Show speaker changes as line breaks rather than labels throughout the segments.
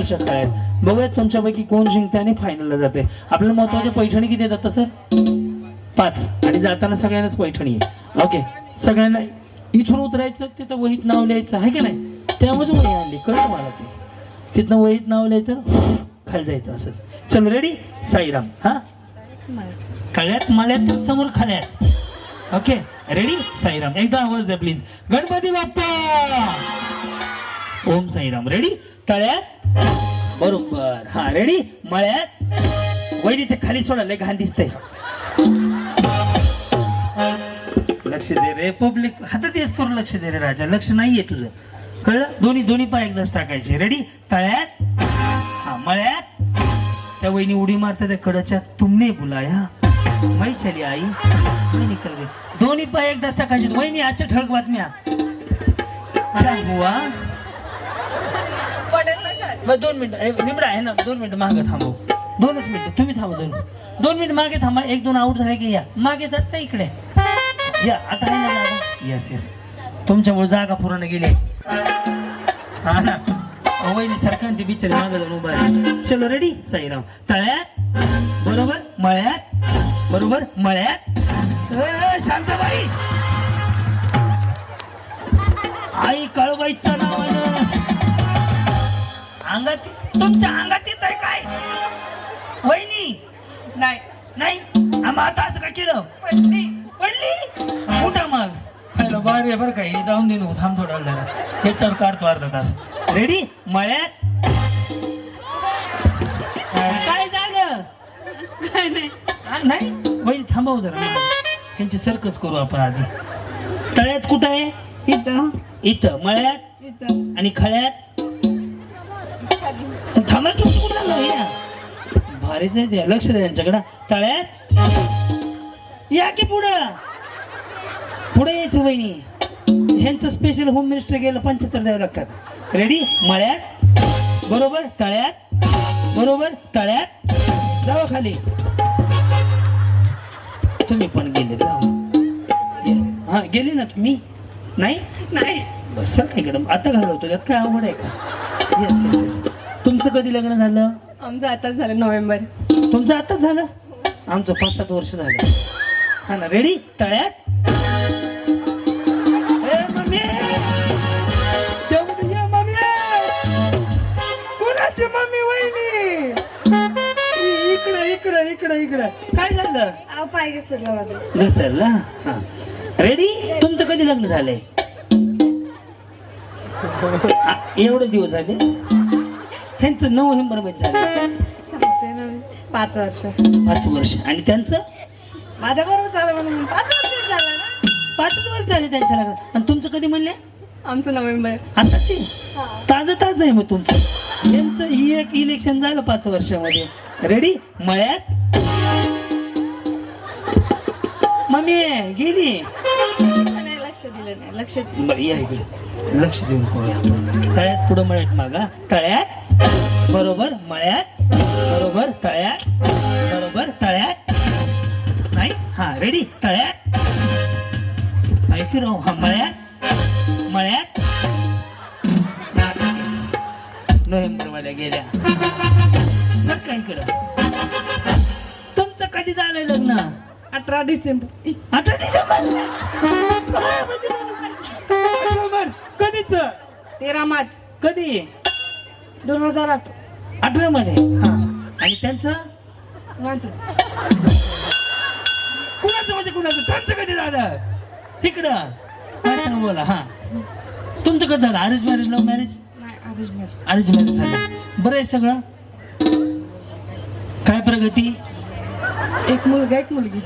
चुकलं की समोरच्या खेळात बघूया तुमच्यापैकी कोण जिंकते आणि फायनलला जाते आपल्याला महत्त्वाच्या पैठणी किती येतात सर पाच. आणि जाताना सगळ्यांनाच पैठणी आहे. ओके. सगळ्यांना इथून उतरायचं तिथं वहीत नाव लिहायचं आहे की नाही? त्यामुळेच वही आणली. कळलं मला ते? तिथनं वहीत नाव लिहायचं खाली जायचं असंच. चल रेडी साईराम. हा? कळ्यात मळ्यात समोर खाल्यात. ओके. रेडी साईराम. एकदा आवाज द्या प्लीज गणपती बाप्पा! ओम साईराम. रेडी तळ्यात? बरोबर. हा रेडी मळ्यात? वैरी ते खाली सोडायला घाण दिसतंय. लक्ष दे रे पब्लिक हातात येस करू लक्ष दे रे राजा. लक्ष नाहीये तुझं. कळलं? दोन्ही दोन्ही पाय एकदाच टाकायचे. रेडी तळ्यात? हा मळ्यात? त्या वहिनी उडी मारता त्या कडच्या तुमने बुलाया. माही चली आई. निकल गई. दोन्ही पाय एकदाच टाकायचे. वहिनी आजच्या ठळक बातम्या. क्या हुआ? मग दोन मिनिटं. ए, निमडा आहे ना दोन मिनिटं मागे थांबव. दोनच मिनिटं. तुम्ही थांबा दोन दोन मिनिट मागे थांबा. एक दोन आऊट झाले की या. मागे जात नाही इकडे. या आता आहे ना जागा? येस येस तुमच्यामुळे जागा पूर्ण गेली. हा ना. अहो, वहिनी सरकार ती बिचारी मागे जाऊन उभा आहे. चलो रेडी साईराम. तळ्यात. बरोबर? मळ्यात. बरोबर? मळ्यात. शांताबाई! आई काळूबाईचं नाव अंगात तुमच्या अंगात येत आहे काय? वहिनी!
नाही.
नाही? आम्हा आता असं का केलं?
पडली.
पडली? उठा मग? हॅलो बार आहे बरं का. हे जाऊन दे नको. थांब थोडा हे चढ काढतो अर्धा तास. रेडी मळ्यात? काय झालं?
काय नाही.
हा, नाही? वहिनी थांबव जरा ह्यांची सर्कस करू आपण आधी. तळ्यात कुठं आहे?
इथं.
इथं. मळ्यात?
इथं.
आणि खळ्यात? थांबा तुम्ही कुठं या. भारीच आहे. ते लक्ष द्या यांच्याकडं. तळ्यात. या की पुढं? पुढे यायचं वहिनी. ह्यांचं स्पेशल होम मिनिस्टर गेलं पंच्याहत्तर द्यावं लागतात. रेडी मळ्यात. बरोबर? तळ्यात. बरोबर? तळ्यात. जाऊ खाली. तुम्ही पण गेले जाऊ हा गेले ना तुम्ही? नाही?
नाही.
बस सर इकडं. आता घालवतो. त्यात काय आवड आहे का? येस येस येस तुमचं कधी लग्न झालं?
आमचं आताच झालं नोव्हेंबर.
तुमचं आताच झालं? आमचं पाच सात वर्ष झालं. हा ना रेडी तळ्यात! कोणाची मम्मी वहिनी? इकडं इकडं इकडं इकडं. काय झालं?
अहो पाय घसरला माझं.
घसरला? हा. रेडी तुमचं कधी लग्न झालंय? आ, एवढे दिवस झाले? त्यांचं नोव्हेंबरमध्ये झालं
सांगते ना मी. पाच वर्ष.
पाच वर्ष. आणि त्यांचं?
माझ्या बरोबर झालं म्हणून पाच वर्ष झालं ना.
पाचच वर्ष झाले त्यांच्या लग्न आणि तुमचं कधी म्हणले?
आमचं नोव्हेंबर.
आताची? ताजं ताजं आहे मग तुमचं. यांचं ही एक इलेक्शन झालं पाच वर्षामध्ये. रेडी मळ्यात? मम्मी गेली.
लक्ष दिलं नाही. लक्ष
बरं या इकडे. लक्ष देऊन करूया तळ्यात पुढं मळ्यात मागा. तळ्यात बरोबर मळ्यात बरोबर तळ्यात बरोबर तळ्यात. नाही हा रेडी तळ्यात. ऐकू राहू हा मळ्यात मळ्यात. नोव्हेंबरमध्ये गेल्या. सर काय इकडं. तुमचं कधी झालंय लग्न?
अठरा डिसेंबर.
अठरा डिसेंबर? मार्च. कधीच?
तेरा मार्च.
कधी?
दोन हजार आठ.
अठरा मध्ये हा. आणि त्यांचं? कुणाचं? म्हणजे कुणाचं? त्यांचं कधी झालं? तिकडं. असं बोला हा. तुमचं कधी झालं? Arrange marriage love marriage
arrange marriage
झालं. बरं आहे सगळं? काय प्रगती?
एक मुलगा एक मुलगी.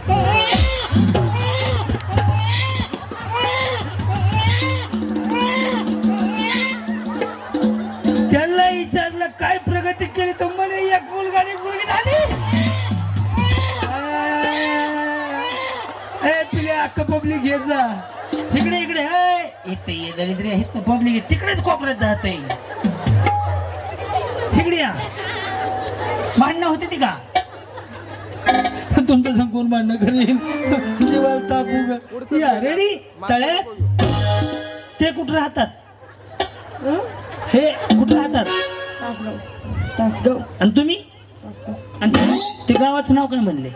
प्रगती केली तर म्हणे एक मुलगा आणि मुलगी झाली ए पिले पब्लिक घे जा इकडे इकडे इथे ये दरिद्री आहेत ना पब्लिक तिकडेच कोपऱ्यात जात इकडे या भांडणं होते ती का तुमचं संपूर्ण कोण भांडणं करेल या रेडी तळे ते कुठं राहतात हे कुठं राहतात
तासगाव
आणि तुम्ही?
तासगाव
आणि ते- ते गावाचं नाव काय म्हणले?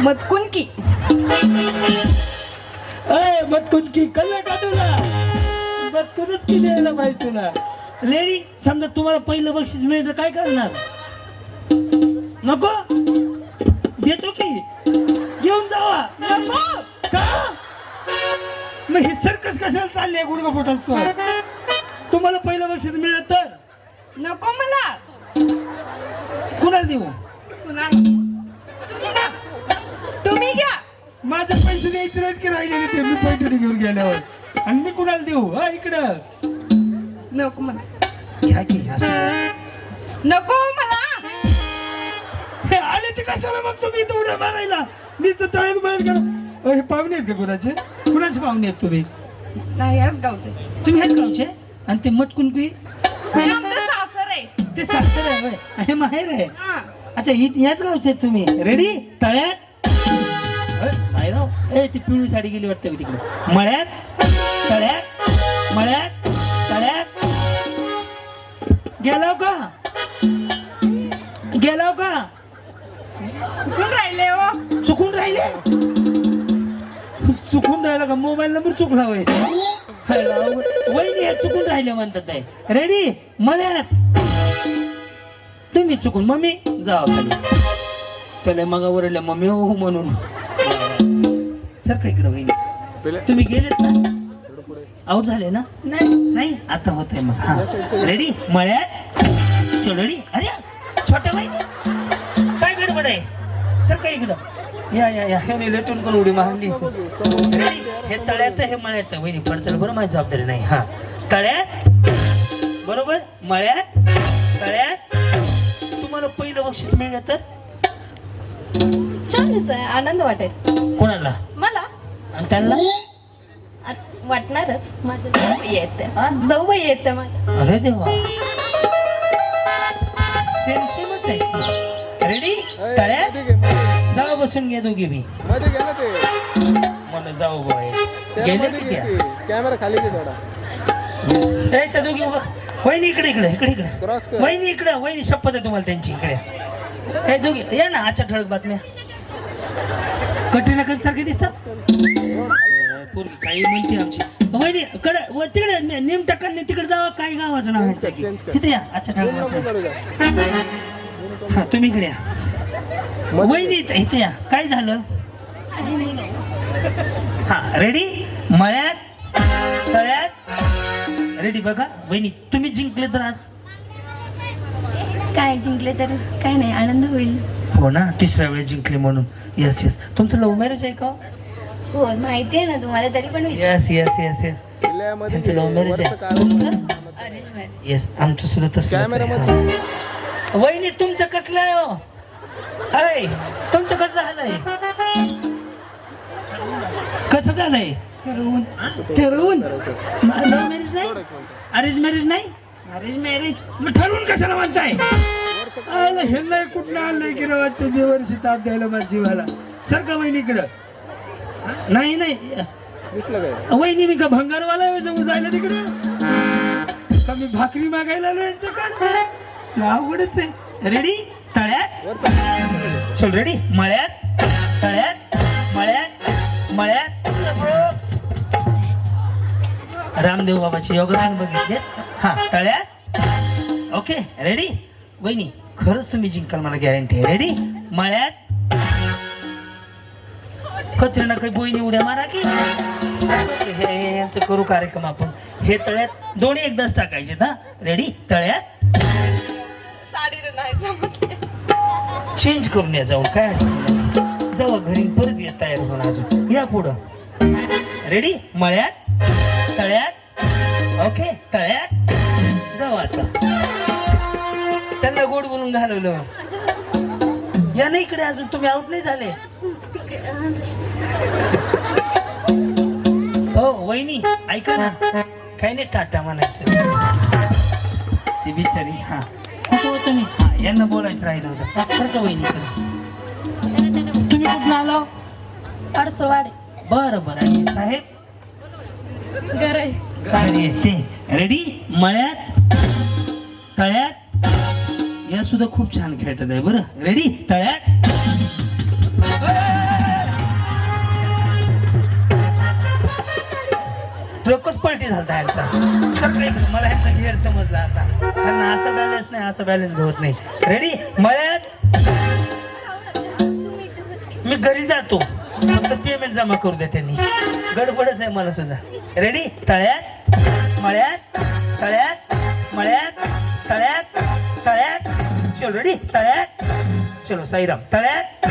मतकुनकी
अय मतकुन की कल्ला का तुला? मतकुनच की द्यायला पाहिजे तुला. लेडी समजा तुम्हाला पहिलं बक्षीस मिळेल तर काय करणार? नको? देतो की. घेऊन जावा. नको! का? मग हे सर्कस कशाला चालली गुडगा फुट असतो तुम्हाला पहिलं बक्षीस मिळलं तर?
नको मला.
कुणाला देऊ?
कुणाला? तुम्ही घ्या.
माझे पैसे द्यायचे नाहीत की राहिलेले ते? मी पैठणी घेऊन गेल्यावर. आणि मी कुणाला देऊ? हा इकडं.
नको मला.
घ्या की
नको मला.
हे आले ते कशाला मग तुम्ही इथं उड्या मारायला? मीच तर तळ्यात बाहेर करा अ, हे पाहुणे आहेत का कुणाचे? कुणाचे पाहुणे आहेत तुम्ही?
नाही याच गावचे.
तुम्ही हेच गावचे? आणि ते मटकुन ते सासर आहे होय. हे माहेर आहे. अच्छा हि याच गावचे आहेत तुम्ही. रेडी तळ्यात? अ, नाही राव ए ती पिवळी साडी गेली वाटतं तिकडे? मळ्यात? तळ्यात? मळ्यात? तळ्यात? गेलाव का? गेलाव का?
कुठून राहिले हो.
चुकून राहिले? चुकून राहिला का? मोबाईल नंबर चुकला होय. वहिनी हे चुकून राहिले म्हणतात रेडी मळ्यात? तुम्ही चुकून मम्मी जा खाली. त्याला मग ओरडल्या मम्मी हो हो म्हणून. सर का इकडं वहिनी? तुम्ही गेलेत ना? आऊट झाले ना?
नाही.
नाही? आता होत आहे मग. हा. रेडी मळ्यात? चल रेडी अरे छोट्या बहिणी काय गडबड आहे? सर काय इकडं? या या या. ह्याने लेटून पण उडी मारली? हे तळ्यात हे मळ्यात वहिनी पडचल बरं माझी जबाबदारी नाही. हा. तळ्यात? बरोबर? मळ्यात? तळ्यात? तुम्हाला पहिलं बक्षीस मिळलं तर?
छानच आहे आनंद वाटेल.
कोणाला?
मला?
आणि त्यांना?
वाटणारच माझ्या जाऊबाई आहेत त्या
हा?
जाऊबाई आहेत त्या माझ्या.
अरे देवा. सेम सेमच आहे रेडी तळ्यात? जाऊ बसून घ्या दोघी बी.
मध्ये घ्या ना ते.
मला जाऊ बाय गेले
मध्ये
की
घे
त्या?
ते. कॅमेरा खाली घे थोडा
त्या दोघी उभं. वहिनी इकडे इकडे इकडे इकडे. वहिनी इकडे वहिनी शपथ आहे तुम्हाला त्यांची इकडे. हे दोघी या ना आजच्या ठळक बातम्या. कटरीना कैफ सारखे दिसतात काही म्हणते आमची. वहिनी कडे व तिकडे नेम टक्कन तिकडे जावा काय गावाचं नाव आहे. तिथे या आजच्या ठळक बातम्या. हा तुम्ही इकडे या. वहिनी इथे या. काय झालं? हा रेडी मळ्यात तळ्यात रेडी बघा. वहिनी तुम्ही जिंकले तर आज?
काय जिंकले तर काय नाही आनंद होईल.
हो ना? तिसऱ्या वेळेस जिंकले म्हणून. येस येस तुमचं लव्ह मॅरेज आहे का?
हो माहिती आहे ना तुम्हाला तरी पण
येस येस येस येस त्यांचं. लव्ह मॅरेज आहे. तुमचं? येस आमचं सुद्धा तसं
कॅमेरामध्ये.
वहिनी तुमचं कसलं आहे हो? हाय तुमचं कसं झालंय? कसं झालंय?
ठरवून. ठरवून?
लव्ह मॅरेज नाही? अरेंज मॅरेज नाही?
मॅरेज मॅरेज
मग ठरवून कशाला म्हणताय? आलं हे नाही कुठलं आणलंय की रवाच्या देवर्षी ताप द्यायला माझ्या जीवाला? सर का वहिनीकडं नाही नाही. वहिनी मी का भंगारवाला जायला तिकडं? का मी भाकरी मागायला आलो यांच्याकडे अवघडच आहे. रेडी तळ्यात? चल. रेडी मळ्यात? तळ्यात? मळ्यात? मळ्यात? रामदेव बाबाचे योगासन बघितले. हा तळ्यात. ओके रेडी वहिनी खरंच तुम्ही जिंकाल मला गॅरंटी आहे रेडी मळ्यात. कचऱ्यानं काही बोईनी उड्या मारा की? हे यांचं करू कार्यक्रम आपण. हे तळ्यात दोन्ही एकदाच टाकायचे हा? रेडी तळ्यात. चेंज करून या जाऊन काय अडचण जाऊ घरी परत या तयार होऊन अजून. या पुढं. रेडी मळ्यात. तळ्यात? ओके तळ्यात? जाऊ आता. त्यांना गोड बोलून घालवलं. या नाही इकडे अजून तुम्ही आउट नाही झाले. हो वहिनी ऐका ना. काही नाही टाटा म्हणायचं. ती बिचारी हा. कुठं हो तुम्ही? हा यांना बोलायचं राहिलं होतं. बरं का वहिनी? तुम्ही कुठून आलो
अडसवाडे
बरं बरं. साहेब?
घर आहे.
अरे रेडी मळ्यात तळ्यात. या सुद्धा खूप छान खेळतात आहे. बरं? रेडी तळ्यात. ट्रकच पलटी झालता यांचा. मला यांचा घेर समजला आता. त्यांना असा बॅलन्स नाही असा बॅलन्स घडत नाही. रेडी मळ्यात. मी घरी जातो. फक्त पेमेंट जमा करू द्या त्यांनी. गडबडच आहे मला सुद्धा. रेडी तळ्यात मळ्यात तळ्यात मळ्यात तळ्यात तळ्यात. चलो रेडी तळ्यात. चलो साईराम. तळ्यात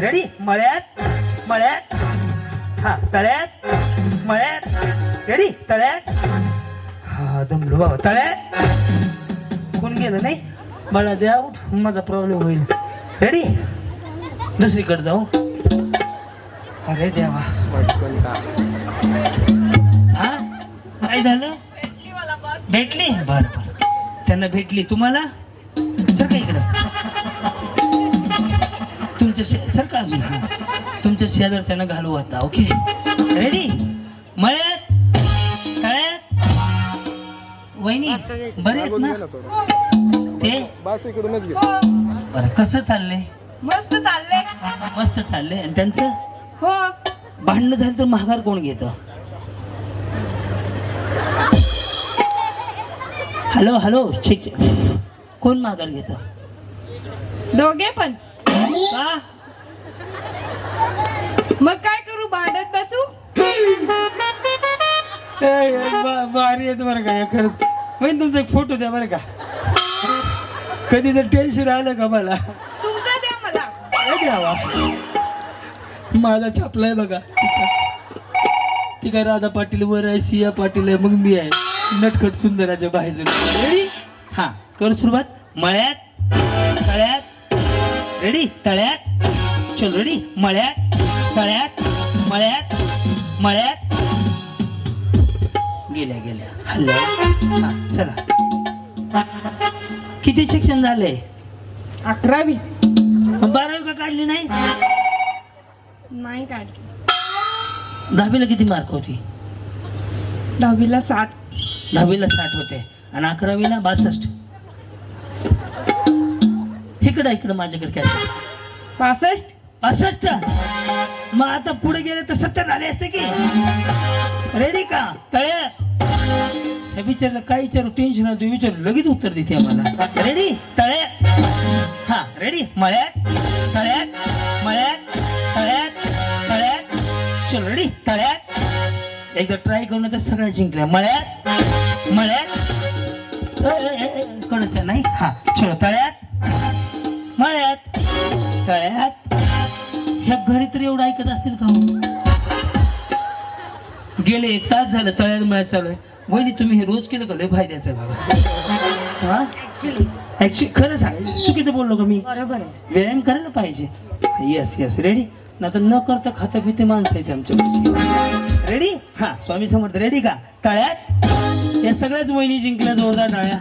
रेडी मळ्यात मळ्यात. हा तळ्यात मळ्यात. रेडी तळ्यात. हा दमलो बाबा. तळ्यात. कोण गेलं नाही? मला द्या उठ. माझा प्रॉब्लेम होईल. रेडी दुसरीकडे जाऊ. अरे देवा. हा? काय झालं? भेटली? बर बर. त्यांना भेटली. तुम्हाला? सर का इकडं? तुमच्या शे सर का अजून? हा. तुमच्या शेजारच्यांना घालू आता ओके? रेडी मळ्यात? तळ्यात? वहिनी बरे आहेत ना? ते?
बस इकडूनच घे
बरं कसं चाललंय?
मस्त चाललंय.
मस्त चाललंय. आणि त्यांचं?
हो.
भांडणं झालं तर महागार कोण घेत? हॅलो हॅलो छिक छिक. कोण माघार घेत?
दोघे पण.
का?
मग काय करू भांडत बसू?
भारी आहेत बरं का हे खरंच. म्हणजे तुमचा एक फोटो द्या बरं का. कधी जर टेन्शन आलं का मला?
तुमचा द्या मला.
हे द्यावा माझा छापलाय बघा. ती काय राधा पाटील वर आहे सिया पाटील आहे मग मी आहे. नटखट सुंदराच्या बाहेर. रेडी हा कर सुरुवात. मळ्यात तळ्यात. रेडी तळ्यात. चल रेडी मळ्यात तळ्यात मळ्यात मळ्यात. गेल्या गेल्या. हल्ल्या हा चला. किती शिक्षण झालंय
अकरावी.
बारावी का काढली नाही?
नाही काढली.
दहावीला किती मार्क होती?
दहावीला साठ.
दहावीला साठ होते. आणि अकरावीला बासष्ट. इकडं इकडं माझ्याकडे काय
पासष्ट
पासष्ट मग आता पुढे गेले तर सत्तर झाले असते की? रेडी का? तळ्यात हे विचारलं काय विचारू? टेन्शन तू विचारू. लगेच उत्तर देते आम्हाला. रेडी तळ्यात हा रेडी मळ्यात? तळ्यात? मळ्यात? चल रेडी तळ्यात. एकदा ट्राय करून तर सगळ्या जिंकल्या मळ्यात. मळ्यात. कळच नाही? हा. चलो तळ्यात. मळ्यात. तळ्यात. ह्या घरी तर एवढं ऐकत असतील का? गेले एक तास झालं तळ्यात मळ्यात चालू आहे. वहिनी तुम्ही हे रोज केलं का? लय फायद्याचं बाबा. हा?
ऍक्च्युली
खरं सांग. चुकीचं बोललो का मी? व्यायाम करायला पाहिजे. येस येस रेडी ना तर न करता खाता पिते माणसं आहेत आमच्या रेडी हा स्वामी समर्थ रेडी का? तळ्यात? या सगळ्याच वहिनी जिंकल्या जोरदार टाळ्या